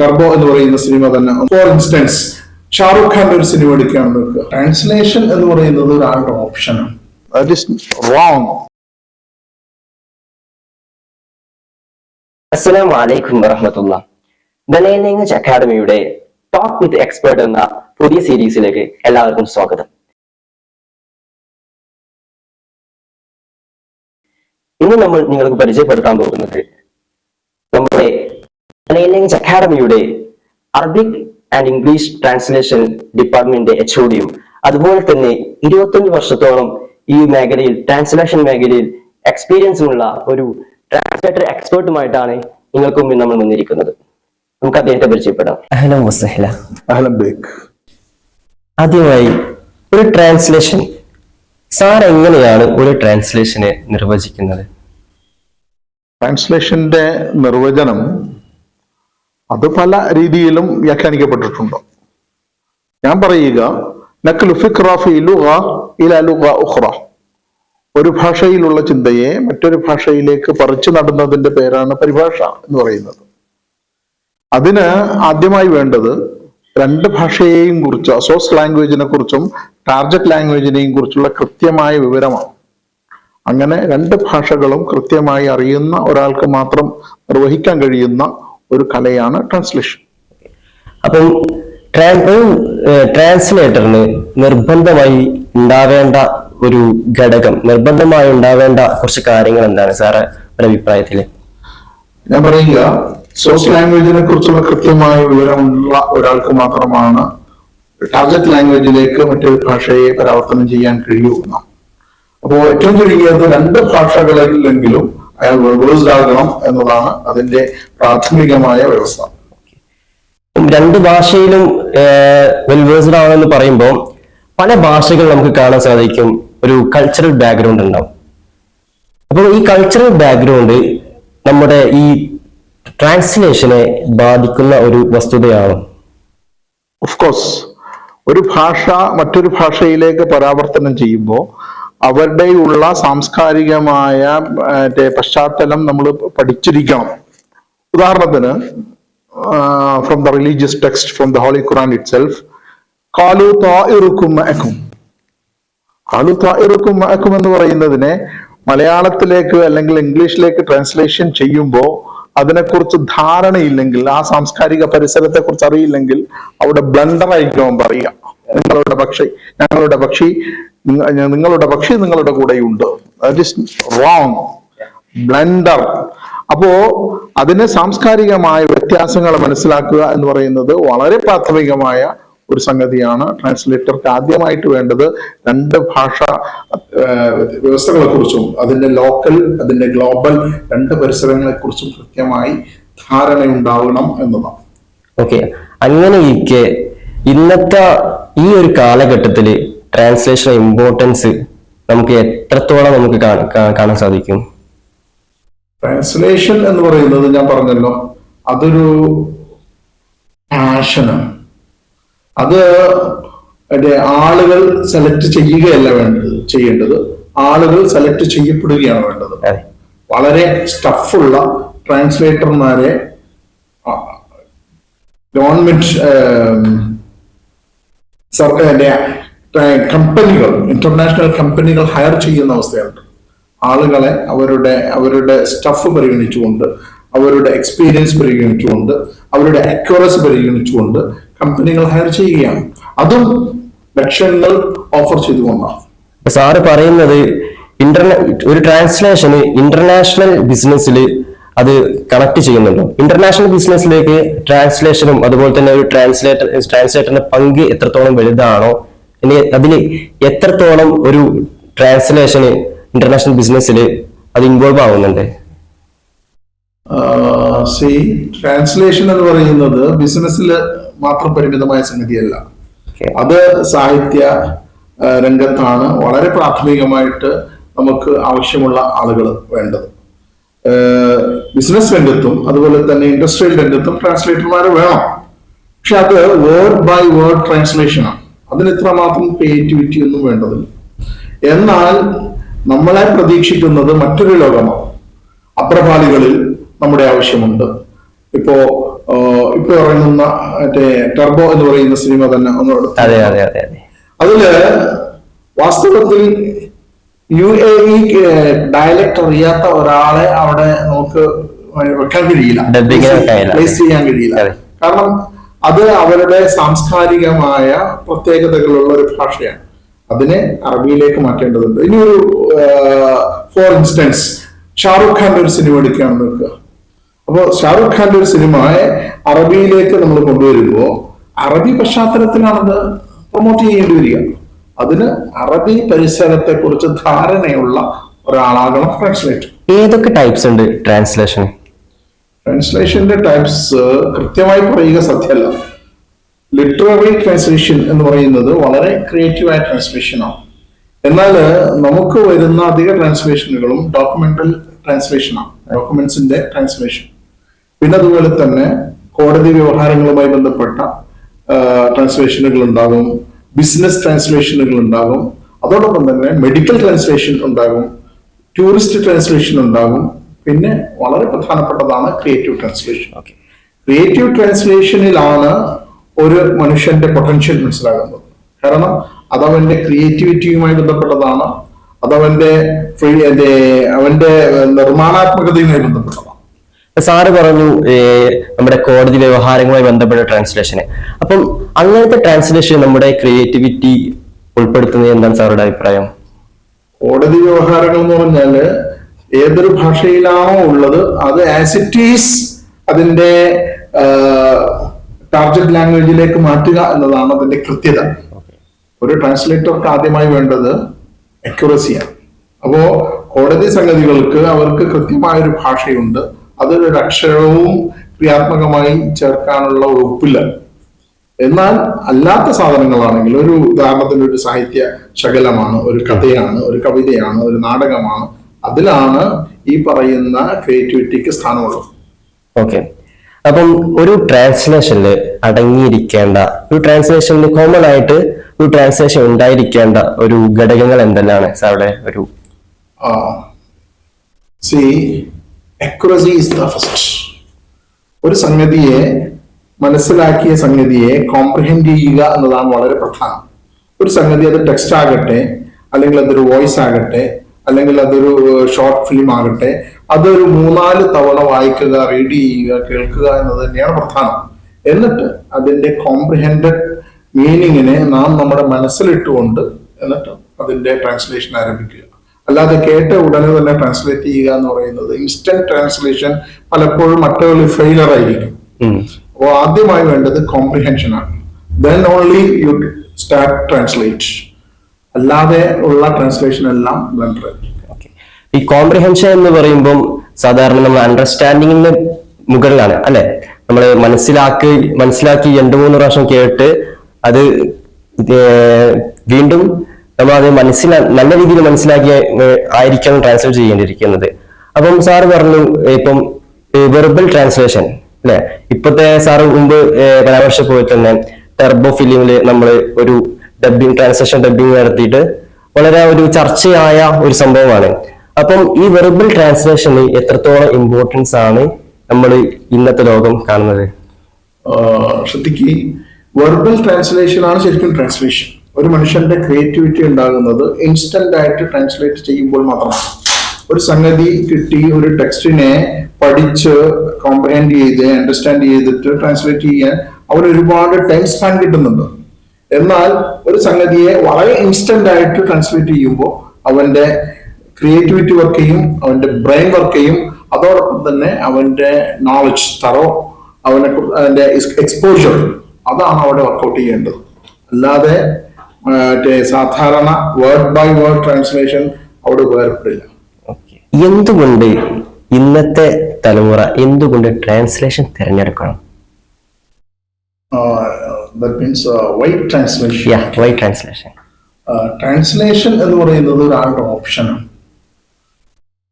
Turbo എന്ന് പറയുന്ന cinema തന്നെ. ഫോർ ഇൻസ്റ്റൻസ് ഷാറുഖ് ഖാന്റെ ഒരു സിനിമ എടുക്കുകയാണെന്ന് നോക്കുക ട്രാൻസ്ലേഷൻ എന്ന് പറയുന്നത് ഒരാളുടെ ഓപ്ഷനാണ് അസ്സലാം ഇസ് റോങ് അസ്സലാമു അലൈക്കും വറഹമത്തുള്ള. ദ ലേണിംഗ് അക്കാഡമിയുടെ ടോക്ക് വിത്ത് എക്സ്പേർട്ട് എന്ന പുതിയ സീരീസിലേക്ക് എല്ലാവർക്കും സ്വാഗതം. ഇന്ന് നമ്മൾ നിങ്ങൾക്ക് പരിചയപ്പെടുത്താൻ പോകുന്നത് learning അക്കാഡമിയുടെ Arabic and English translation department H ഒഡിയും അതുപോലെ തന്നെ ഇരുപത്തഞ്ച് വർഷത്തോളം ഈ മേഖലയിൽ ട്രാൻസ്ലേഷൻ മേഖലയിൽ എക്സ്പീരിയൻസുമുള്ള ഒരു ട്രാൻസ്ലേറ്റർ എക്സ്പേർട്ടുമായിട്ടാണ് നിങ്ങൾക്ക് മുമ്പിൽ നമ്മൾ വന്നിരിക്കുന്നത്. നമുക്ക് അദ്ദേഹത്തെ പരിചയപ്പെടാം. അഹ്ലം വസഹല അഹ്ലം ബേക്ക് ആദ്യമായി ഒരു ട്രാൻസ്ലേഷൻ സാർ എങ്ങനെയാണ് ഒരു ട്രാൻസ്ലേഷനെ നിർവചിക്കുന്നത്? ട്രാൻസ്ലേഷന്റെ നിർവചനം അത് പല രീതിയിലും വ്യാഖ്യാനിക്കപ്പെട്ടിട്ടുണ്ട്? ഞാൻ പറയുക ഒരു ഭാഷയിലുള്ള ചിന്തയെ മറ്റൊരു ഭാഷയിലേക്ക് പറിച്ചു നടുന്നതിന്റെ പേരാണ് പരിഭാഷ എന്ന് പറയുന്നത്. അതിന് ആദ്യമായി വേണ്ടത് രണ്ട് ഭാഷയെയും കുറിച്ച് അസോസ് ലാംഗ്വേജിനെ കുറിച്ചും ടാർജറ്റ് ലാംഗ്വേജിനെയും കുറിച്ചുള്ള കൃത്യമായ വിവരമാണ്. അങ്ങനെ രണ്ട് ഭാഷകളും കൃത്യമായി അറിയുന്ന ഒരാൾക്ക് മാത്രം നിർവഹിക്കാൻ കഴിയുന്ന ഒരു കലയാണ് ട്രാൻസ്ലേഷൻ അപ്പം ട്രാൻസ്ലേറ്ററിന് നിർബന്ധമായി ഉണ്ടാവേണ്ട ഒരു ഘടകം നിർബന്ധമായി ഉണ്ടാവേണ്ട കുറച്ച് കാര്യങ്ങൾ എന്താണ് സാറ് ഒരു അഭിപ്രായത്തിൽ ഞാൻ പറയുക സോഴ്സ് ലാംഗ്വേജിനെ കുറിച്ചുള്ള കൃത്യമായ വിവരമുള്ള ഒരാൾക്ക് മാത്രമാണ് ടാർഗറ്റ് ലാംഗ്വേജിലേക്ക് മറ്റൊരു ഭാഷയെ പരാവർത്തനം ചെയ്യാൻ കഴിയൂ എന്നാണ്. അപ്പോൾ ഏറ്റവും ചുരുങ്ങിയത് രണ്ട് ഭാഷകളിലെങ്കിലും അയാൾ വെർബേഴ്സ്ഡ് ആകണം എന്നതാണ് അതിന്റെ പ്രാഥമികമായ വ്യവസ്ഥ. രണ്ട് ഭാഷയിലും വെൽവേഴ്സ്ഡ് ആണെന്ന് പറയുമ്പോൾ പല ഭാഷകൾ നമുക്ക് കാണാൻ സാധിക്കും. ഒരു കൾച്ചറൽ ബാക്ക്ഗ്രൗണ്ട് ഉണ്ടാവും. അപ്പോൾ ഈ കൾച്ചറൽ ബാക്ക്ഗ്രൗണ്ട് നമ്മുടെ ഈ ട്രാൻസ്ലേഷനെ ബാധിക്കുന്ന ഒരു വസ്തുതയാണ്. ഓഫ് കോഴ്സ് ഒരു ഭാഷ മറ്റൊരു ഭാഷയിലേക്ക് പരാവർത്തനം ചെയ്യുമ്പോൾ അവരുടെയുള്ള സാംസ്കാരികമായ മറ്റേ പശ്ചാത്തലം നമ്മൾ പഠിച്ചിരിക്കണം. ഉദാഹരണത്തിന് from the religious text from the holy Quran itself കാലു തായിറുക്കും അക്കും കാലു തായിറുക്കും അക്കും എന്ന് പറയുന്നതിനെ മലയാളത്തിലേക്ക് അല്ലെങ്കിൽ ഇംഗ്ലീഷിലേക്ക് ട്രാൻസ്ലേഷൻ ചെയ്യുമ്പോൾ അതിനെക്കുറിച്ച് ധാരണയില്ലെങ്കിൽ ആ സാംസ്കാരിക പരിസരത്തെ കുറിച്ച് അറിയില്ലെങ്കിൽ അവിടെ അവൻ പറയുക. നിങ്ങളുടെ പക്ഷി ഞങ്ങളുടെ പക്ഷി നിങ്ങളുടെ പക്ഷി നിങ്ങളുടെ കൂടെയുണ്ട്. ദാറ്റ് റോങ് ബ്ലണ്ടർ അപ്പോ അതിന് സാംസ്കാരികമായ വ്യത്യാസങ്ങൾ മനസ്സിലാക്കുക എന്ന് പറയുന്നത് വളരെ പ്രാഥമികമായ ഒരു സംഗതിയാണ്. ട്രാൻസ്ലേറ്റർക്ക് ആദ്യമായിട്ട് വേണ്ടത് രണ്ട് ഭാഷ വ്യവസ്ഥകളെ കുറിച്ചും അതിന്റെ ലോക്കൽ അതിന്റെ ഗ്ലോബൽ രണ്ട് പരിസരങ്ങളെ കുറിച്ചും കൃത്യമായി ധാരണയുണ്ടാവണം എന്നതാണ്. ഓക്കെ അങ്ങനെ ഇരിക്കെ ഇന്നത്തെ ഈ ഒരു കാലഘട്ടത്തിൽ ട്രാൻസ്ലേഷൻ ഇമ്പോർട്ടൻസ് നമുക്ക് എത്രത്തോളം നമുക്ക് കാണാൻ സാധിക്കും? ട്രാൻസ്ലേഷൻ എന്ന് പറയുന്നത് ഞാൻ പറഞ്ഞല്ലോ അതൊരു പാഷനാണ് അത് ആളുകൾ സെലക്ട് ചെയ്യുകയല്ല വേണ്ടത് ചെയ്യേണ്ടത്. ആളുകൾ സെലക്ട് ചെയ്യപ്പെടുകയാണ് വേണ്ടത്. വളരെ സ്റ്റഫുള്ള ട്രാൻസ്ലേറ്റർമാരെ ഗവൺമെന്റ് സർക്കാരിന്റെ കമ്പനികൾ ഇന്റർനാഷണൽ കമ്പനികൾ ഹയർ ചെയ്യുന്ന അവസ്ഥയുണ്ട്. ആളുകളെ അവരുടെ അവരുടെ സ്റ്റഫ് പരിഗണിച്ചുകൊണ്ട് അവരുടെ എക്സ്പീരിയൻസ് പരിഗണിച്ചുകൊണ്ട് അവരുടെ അക്യൂറസി പരിഗണിച്ചുകൊണ്ട് കമ്പനികൾ ഹയർ ചെയ്യുകയാണ്. അതും ലക്ഷങ്ങൾ ഓഫർ ചെയ്തുകൊണ്ടാണ് സാറ് പറയുന്നത് ഇന്റർനെ ഒരു ട്രാൻസ്ലേഷന് ഇന്റർനാഷണൽ ബിസിനസ്സിൽ അത് കണക്ട് ചെയ്യുന്നുണ്ടോ. ഇന്റർനാഷണൽ ബിസിനസ്സിലേക്ക് ട്രാൻസ്ലേഷനും അതുപോലെ തന്നെ ഒരു ട്രാൻസ്ലേറ്റർ ട്രാൻസ്ലേറ്ററിന്റെ പങ്ക് എത്രത്തോളം വലുതാണോ ഇനി അതിൽ എത്രത്തോളം ഒരു ട്രാൻസ്ലേഷന് ഇന്റർനാഷണൽ ബിസിനസ്സിൽ അത് ഇൻവോൾവ് ആവുന്നുണ്ട്? സി ട്രാൻസ്ലേഷൻ എന്ന് പറയുന്നത് ബിസിനസ്സിൽ മാത്രം പരിമിതമായ സംഗതിയല്ല. അത് സാഹിത്യ രംഗത്താണ് വളരെ പ്രാഥമികമായിട്ട് നമുക്ക് ആവശ്യമുള്ള ആളുകൾ വേണ്ടത്. ബിസിനസ് രംഗത്തും അതുപോലെ തന്നെ ഇൻഡസ്ട്രിയൽ രംഗത്തും ട്രാൻസ്ലേറ്റർമാർ വേണം. പക്ഷെ അത് വേർഡ് ബൈ വേർഡ് ട്രാൻസ്ലേഷനാണ് അതിന് ഇത്രമാത്രം ക്രിയേറ്റിവിറ്റി ഒന്നും വേണ്ടതില്ല. എന്നാൽ നമ്മളെ പ്രതീക്ഷിക്കുന്നത് മറ്റൊരു ലോകമാണ്. അപ്രഭാളികളിൽ നമ്മുടെ ആവശ്യമുണ്ട്. ഇപ്പോ ഇപ്പൊ ഇറങ്ങുന്ന മറ്റേ ടർബോ എന്ന് പറയുന്ന സിനിമ തന്നെ ഒന്ന് അതിൽ വാസ്തവത്തിൽ യു എ ഇ ഡയലക്ട് അറിയാത്ത ഒരാളെ അവിടെ നമുക്ക് വെക്കാൻ കഴിയില്ല. പ്ലേസ് ചെയ്യാൻ കഴിയില്ല. കാരണം അത് അവരുടെ സാംസ്കാരികമായ പ്രത്യേകതകളുള്ള ഒരു ഭാഷയാണ്. അതിനെ അറബിയിലേക്ക് മാറ്റേണ്ടതുണ്ട്. ഇനി ഒരു ഫോർ ഇൻസ്റ്റൻസ് ഷാറുഖ് ഖാന്റെ ഒരു സിനിമ എടുക്കുകയാണെന്ന് നോക്കുക. അപ്പോൾ ഷാറുഖ് ഖാന്റെ ഒരു സിനിമയെ അറബിയിലേക്ക് നമ്മൾ കൊണ്ടുവരുമ്പോൾ അറബി പശ്ചാത്തലത്തിലാണത് പ്രൊമോട്ട് ചെയ്യേണ്ടി വരിക. അതിന് അറബി പരിസരത്തെ കുറിച്ച് ധാരണയുള്ള ഒരാളാകണം ട്രാൻസ്ലേറ്റ് ഏതൊക്കെ ടൈപ്സ് ഉണ്ട് ട്രാൻസ്ലേഷൻ ട്രാൻസ്ലേഷന്റെ ടൈപ്സ് കൃത്യമായി പറയുക സത്യമല്ല. ലിറ്റററി ട്രാൻസ്ലേഷൻ എന്ന് പറയുന്നത് വളരെ ക്രിയേറ്റീവായ ട്രാൻസ്ലേഷനാണ് എന്നാൽ നമുക്ക് വരുന്ന അധിക ട്രാൻസ്ലേഷനുകളും ഡോക്യുമെന്റൽ ട്രാൻസ്ലേഷനാണ് ഡോക്യുമെന്റ്സിന്റെ ട്രാൻസ്ലേഷൻ പിന്നെ അതുപോലെ തന്നെ കോടതി വ്യവഹാരങ്ങളുമായി ബന്ധപ്പെട്ട ട്രാൻസ്ലേഷനുകൾ ഉണ്ടാകും ബിസിനസ് ട്രാൻസ്ലേഷനുകൾ ഉണ്ടാകും അതോടൊപ്പം തന്നെ മെഡിക്കൽ ട്രാൻസ്ലേഷൻ ഉണ്ടാകും ടൂറിസ്റ്റ് ട്രാൻസ്ലേഷൻ ഉണ്ടാകും പിന്നെ വളരെ പ്രധാനപ്പെട്ടതാണ് ക്രിയേറ്റീവ് ട്രാൻസ്ലേഷൻ ക്രിയേറ്റീവ് ട്രാൻസ്ലേഷനിലാണ് ഒരു മനുഷ്യന്റെ പൊട്ടൻഷ്യൽ മനസ്സിലാകുന്നത്. കാരണം അതവന്റെ ക്രിയേറ്റിവിറ്റിയുമായി ബന്ധപ്പെട്ടതാണ് അതവന്റെ അവന്റെ നിർമ്മാണാത്മകതയുമായി ബന്ധപ്പെട്ടതാണ്. സാറ് പറഞ്ഞു നമ്മുടെ കോടതി വ്യവഹാരങ്ങളുമായി ബന്ധപ്പെട്ട ട്രാൻസ്ലേഷന് അപ്പം അങ്ങനത്തെ ട്രാൻസ്ലേഷൻ നമ്മുടെ ക്രിയേറ്റിവിറ്റി ഉൾപ്പെടുത്തുന്നത് എന്താണ് സാറുടെ അഭിപ്രായം? കോടതി വ്യവഹാരങ്ങൾ എന്ന് പറഞ്ഞാൽ ഏതൊരു ഭാഷയിലാണോ ഉള്ളത് അത് ആസ് ഇറ്റ് ഈസ് അതിന്റെ ടാർജറ്റ് ലാംഗ്വേജിലേക്ക് മാറ്റുക എന്നതാണ് അതിന്റെ കൃത്യത. ഒരു ട്രാൻസ്ലേറ്റർക്ക് ആദ്യമായി വേണ്ടത് അക്യുറസിയാണ് അപ്പോ കോടതി സംഗതികൾക്ക് അവർക്ക് കൃത്യമായൊരു ഭാഷയുണ്ട്. അതൊരു അക്ഷരവും ക്രിയാത്മകമായി ചേർക്കാനുള്ള വകുപ്പില്ല. എന്നാൽ അല്ലാത്ത സാധനങ്ങളാണെങ്കിൽ ഒരു ഉദാഹരണത്തിന് ഒരു സാഹിത്യ ശകലമാണ് ഒരു കഥയാണ് ഒരു കവിതയാണ് ഒരു നാടകമാണ് അതിലാണ് ഈ പറയുന്ന ക്രിയേറ്റിവിറ്റിക്ക് സ്ഥാനമുള്ളത്. ഓക്കെ. അപ്പം ഒരു ട്രാൻസ്ലേഷനിൽ അടങ്ങിയിരിക്കേണ്ട ഒരു ട്രാൻസ്ലേഷനിൽ കോമൺ ആയിട്ട് ഒരു ട്രാൻസ്ലേഷൻ ഉണ്ടായിരിക്കേണ്ട ഒരു ഘടകങ്ങൾ എന്തെല്ലാണ് സാറുടെ ഒരു? സി അക്യുറസി ഇസ് ദ ഫസ്റ്റ് ഒരു സംഗതിയെ മനസ്സിലാക്കിയ സംഗതിയെ കോംപ്രഹെൻഡ് ചെയ്യുക എന്നതാണ് വളരെ പ്രധാനം. ഒരു സംഗതി അത് ടെക്സ്റ്റ് ആകട്ടെ അല്ലെങ്കിൽ അതൊരു വോയിസ് ആകട്ടെ അല്ലെങ്കിൽ അതൊരു ഷോർട്ട് ഫിലിം ആകട്ടെ അതൊരു മൂന്നാൽ തവണ വായിക്കുക റീഡ് ചെയ്യുക കേൾക്കുക എന്നത് തന്നെയാണ് പ്രധാനം. എന്നിട്ട് അതിന്റെ കോംപ്രിഹെൻഡഡ് മീനിങ്ങിനെ നാം നമ്മുടെ മനസ്സിലിട്ടുകൊണ്ട് എന്നിട്ട് അതിന്റെ ട്രാൻസ്ലേഷൻ ആരംഭിക്കുക. അല്ലാതെ കേട്ട ഉടനെ തന്നെ ട്രാൻസ്ലേറ്റ് ചെയ്യുക എന്ന് പറയുന്നത് ഇൻസ്റ്റന്റ് ട്രാൻസ്ലേഷൻ പലപ്പോഴും മറ്റുള്ള ഫെയിലർ ആയിരിക്കും. അപ്പോൾ ആദ്യമായി വേണ്ടത് കോംപ്രിഹെൻഷൻ ആണ്. Then only you start translate അല്ലാതെ ഉള്ള ട്രാൻസ്ലേഷൻ എല്ലാം ബ്ലണ്ടർ. ഈ കോംപ്രിഹെൻഷൻ എന്ന് പറയുമ്പോൾ സാധാരണ നമ്മൾ അണ്ടർസ്റ്റാൻഡിങ്ങിന് മുകളിലാണ് അല്ലെ? നമ്മൾ മനസ്സിലാക്കി മനസ്സിലാക്കി രണ്ടു മൂന്ന് പ്രാവശ്യം കേട്ട് അത് വീണ്ടും നമ്മൾ അത് മനസ്സിലാ നല്ല രീതിയിൽ മനസ്സിലാക്കി ആയിരിക്കണം ട്രാൻസ്ലേറ്റ് ചെയ്യേണ്ടിയിരിക്കുന്നത്. അപ്പം സാറ് പറഞ്ഞു ഇപ്പം വെർബൽ ട്രാൻസ്ലേഷൻ അല്ലെ? ഇപ്പത്തെ സാറ് മുമ്പ് പരാമർശം പോയി തന്നെ ടെർബോ ഫിലിമിൽ നമ്മൾ ഒരു ഡബിങ് ട്രാൻസ്ലേഷൻ ഡബ്ബിംഗ് നടത്തിയിട്ട് വളരെ ഒരു ചർച്ചയായ ഒരു സംഭവമാണ്. അപ്പം ഈ വെർബൽ ട്രാൻസ്ലേഷന് എത്രത്തോളം ഇമ്പോർട്ടൻസ് ആണ് നമ്മൾ ഇന്നത്തെ ലോകം കാണുന്നത്? ശ്രദ്ധിക്ക്. വെർബൽ ട്രാൻസ്ലേഷൻ ആണ് ശരിക്കും ട്രാൻസ്ലേഷൻ ഒരു മനുഷ്യന്റെ ക്രിയേറ്റിവിറ്റി ഉണ്ടാകുന്നത് ഇൻസ്റ്റന്റ് ആയിട്ട് ട്രാൻസ്ലേറ്റ് ചെയ്യുമ്പോൾ മാത്രമാണ്. ഒരു സംഗതി കിട്ടി ഒരു ടെക്സ്റ്റിനെ പഠിച്ച് കോംപ്രഹെൻഡ് ചെയ്ത് അണ്ടർസ്റ്റാൻഡ് ചെയ്തിട്ട് ട്രാൻസ്ലേറ്റ് ചെയ്യാൻ അവൻ ഒരുപാട് ടൈം സ്പാൻ കിട്ടുന്നുണ്ട്. എന്നാൽ ഒരു സംഗതിയെ വളരെ ഇൻസ്റ്റന്റ് ആയിട്ട് ട്രാൻസ്ലേറ്റ് ചെയ്യുമ്പോൾ അവന്റെ ക്രിയേറ്റിവിറ്റി വർക്ക് ചെയ്യും അവന്റെ ബ്രെയിൻ വർക്ക് ചെയ്യും അതോടൊപ്പം തന്നെ അവന്റെ നോളജ് തറോ അവനെ അവന്റെ എക്സ്പോഷർ അതാണ് അവിടെ വർക്കൗട്ട് ചെയ്യേണ്ടത്. അല്ലാതെ മറ്റേ സാധാരണ വേർഡ് ബൈ വേർഡ് ട്രാൻസ്ലേഷൻ അവിടെ ഉപകാരപ്പെടില്ല. എന്തുകൊണ്ട് ഇന്നത്തെ തലമുറ എന്തുകൊണ്ട് ട്രാൻസ്ലേഷൻ തിരഞ്ഞെടുക്കണം? That means white translation white translation translation എന്ന് പറയുന്നത് ഒരാളുടെ ഓപ്ഷനാണ്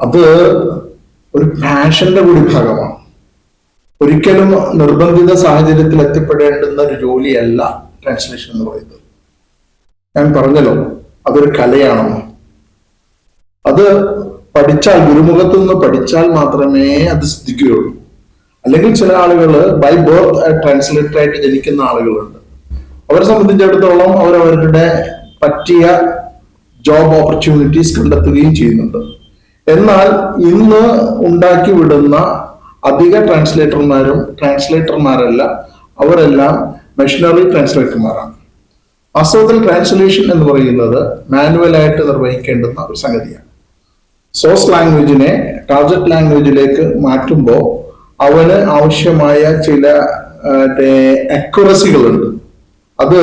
അത് ഒരു പാഷന്റെ കൂടി ഭാഗമാണ് ഒരിക്കലും നിർബന്ധിത സാഹചര്യത്തിൽ എത്തിപ്പെടേണ്ടുന്ന ഒരു ജോലിയല്ല ട്രാൻസ്ലേഷൻ എന്ന് പറയുന്നത്. ഞാൻ പറഞ്ഞല്ലോ അതൊരു കലയാണെന്ന്. അത് പഠിച്ചാൽ ഗുരുമുഖത്തു നിന്ന് പഠിച്ചാൽ മാത്രമേ അത് സിദ്ധിക്കുകയുള്ളൂ. അല്ലെങ്കിൽ ചില ആളുകൾ ബൈ ബർത്ത് ട്രാൻസ്ലേറ്റർ ആയിട്ട് ജനിക്കുന്ന ആളുകളുണ്ട്. അവരെ സംബന്ധിച്ചിടത്തോളം അവരവരുടെ പറ്റിയ ജോബ് ഓപ്പർച്യൂണിറ്റീസ് കണ്ടെത്തുകയും ചെയ്യുന്നുണ്ട്. എന്നാൽ ഇന്ന് ഉണ്ടാക്കി വിടുന്ന അധിക ട്രാൻസ്ലേറ്റർമാരും ട്രാൻസ്ലേറ്റർമാരല്ല അവരെല്ലാം മെഷീനറി ട്രാൻസ്ലേറ്റർമാരാണ് വാസ്തവത്തിൽ ട്രാൻസ്ലേഷൻ എന്ന് പറയുന്നത് മാനുവലായിട്ട് നിർവഹിക്കേണ്ടുന്ന ഒരു സംഗതിയാണ്. സോഴ്സ് ലാംഗ്വേജിനെ ടാർജറ്റ് ലാംഗ്വേജിലേക്ക് മാറ്റുമ്പോൾ അവന് ആവശ്യമായ ചില അക്യുറസികളുണ്ട് അത്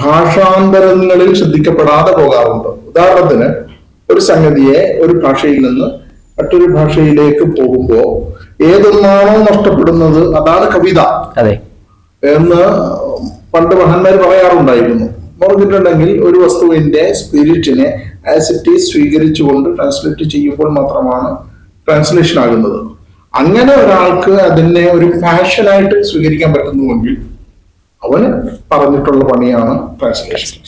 ഭാഷാന്തരങ്ങളിൽ ശ്രദ്ധിക്കപ്പെടാതെ പോകാറുണ്ട്. ഉദാഹരണത്തിന് ഒരു സംഗതിയെ ഒരു ഭാഷയിൽ നിന്ന് മറ്റൊരു ഭാഷയിലേക്ക് പോകുമ്പോൾ ഏതൊന്നാണോ നഷ്ടപ്പെടുന്നത് അതാണ് കവിത അതെ. എന്ന് പണ്ട് മഹാന്മാര് പറയാറുണ്ടായിരുന്നു. പറഞ്ഞിട്ടുണ്ടെങ്കിൽ ഒരു വസ്തുവിന്റെ സ്പിരിറ്റിനെ ആസ് ഇറ്റ് ഈസ് സ്വീകരിച്ചുകൊണ്ട് ട്രാൻസ്ലേറ്റ് ചെയ്യുമ്പോൾ മാത്രമാണ് ട്രാൻസ്ലേഷൻ ആകുന്നത്. അങ്ങനെ ഒരാൾക്ക് അതിനെ ഒരു പാഷനായിട്ട് സ്വീകരിക്കാൻ പറ്റുന്നുവെങ്കിൽ അവന് പറഞ്ഞിട്ടുള്ള പണിയാണ് ട്രാൻസ്ലേഷൻ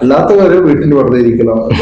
അല്ലാത്തവര് വീട്ടിൽ വെറുതെ ഇരിക്കലാണ്.